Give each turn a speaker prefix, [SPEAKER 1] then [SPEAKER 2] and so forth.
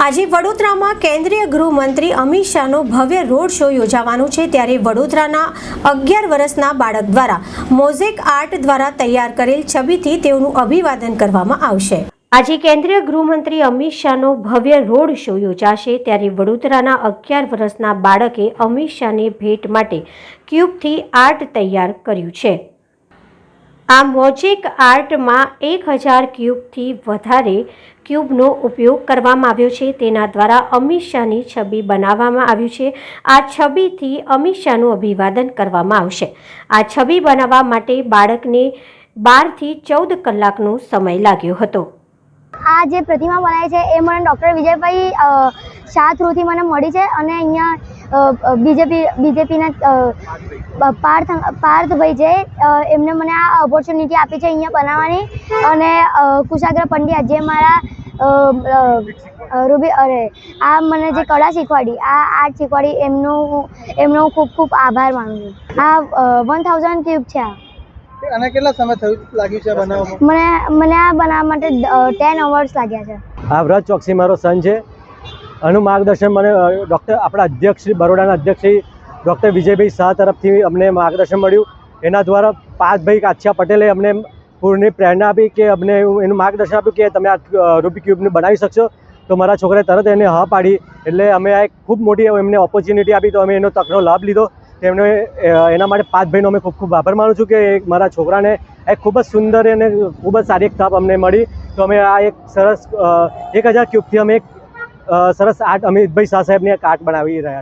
[SPEAKER 1] આજે વડોદરામાં કેન્દ્રીય ગૃહમંત્રી અમિત શાહનો ભવ્ય રોડ શો યોજાવાનો છે ત્યારે વડોદરાના અગિયાર વર્ષના બાળક દ્વારા મોઝેક આર્ટ દ્વારા તૈયાર કરેલ છબીથી તેઓનું અભિવાદન કરવામાં આવશે. આજે કેન્દ્રીય ગૃહમંત્રી અમિત શાહનો ભવ્ય રોડ શો યોજાશે ત્યારે વડોદરાના અગિયાર વર્ષના બાળકે અમિત શાહને ભેટ માટે ક્યુબથી આર્ટ તૈયાર કર્યું છે. આ મોજેક આર્ટમાં એક હજાર ક્યુબથી વધારે ક્યુબનો ઉપયોગ કરવામાં આવ્યો છે. તેના દ્વારા અમિત શાહની છબી બનાવવામાં આવ્યું છે. આ છબીથી અમિત શાહનું અભિવાદન કરવામાં આવશે. આ છબી બનાવવા માટે બાળકને બારથી ચૌદ કલાકનો સમય લાગ્યો હતો.
[SPEAKER 2] આ જે પ્રતિમા બનાવી છે, એ મને ડૉક્ટર વિજયભાઈ શાહ થ્રુથી મને મળી છે અને અહીંયા બીજેપી, બીજેપીના પાર્થ, પાર્થભાઈ છે એમને મને આ ઓપોર્ચ્યુનિટી આપી છે અહીંયા બનાવવાની અને કુશાગ્ર પંડ્યા જે મારા રૂબી, અરે, આ મને જે કળા શીખવાડી, આ આર્ટ શીખવાડી, એમનો એમનો ખૂબ ખૂબ આભાર માનું છું. આ વન થાઉઝન્ડ ક્યુબ છે આ.
[SPEAKER 3] અને કેટલા સમય થયું લાગ્યું છે બનાવવામાં
[SPEAKER 2] મને મને આ બનાવવા માટે ટેન અવર્સ લાગ્યા છે.
[SPEAKER 4] આ વ્રત ચોકસી મારો સન છે. આનું માર્ગદર્શન મને ડૉક્ટર આપણા અધ્યક્ષ શ્રી બરોડાના અધ્યક્ષ શ્રી ડૉક્ટર વિજયભાઈ શાહ તરફથી અમને માર્ગદર્શન મળ્યું. એના દ્વારા પાર્થભાઈ કાછિયા પટેલે અમને પૂરની પ્રેરણા આપી કે અમને એવું એનું માર્ગદર્શન આપ્યું કે તમે આ રૂબી ક્યુબને બનાવી શકશો. તો મારા છોકરાએ તરત એને હા પાડી. એટલે અમે આ એક ખૂબ મોટી એમને ઓપોર્ચ્યુનિટી આપી તો અમે એનો તકનો લાભ લીધો. તેમને અ, એના માટે પાર્થભાઈનો અમે ખૂબ ખૂબ આભાર માનું છું કે મારા છોકરાને એક ખૂબ જ સુંદર અને ખૂબ જ સારી એક તપ અમને મળી. તો અમે આ એક સરસ એક હજાર ક્યુબથી અમે એક સરસ આર્ટ અમિતભાઈ શાહ સાહેબની એક આર્ટ બનાવી રહ્યા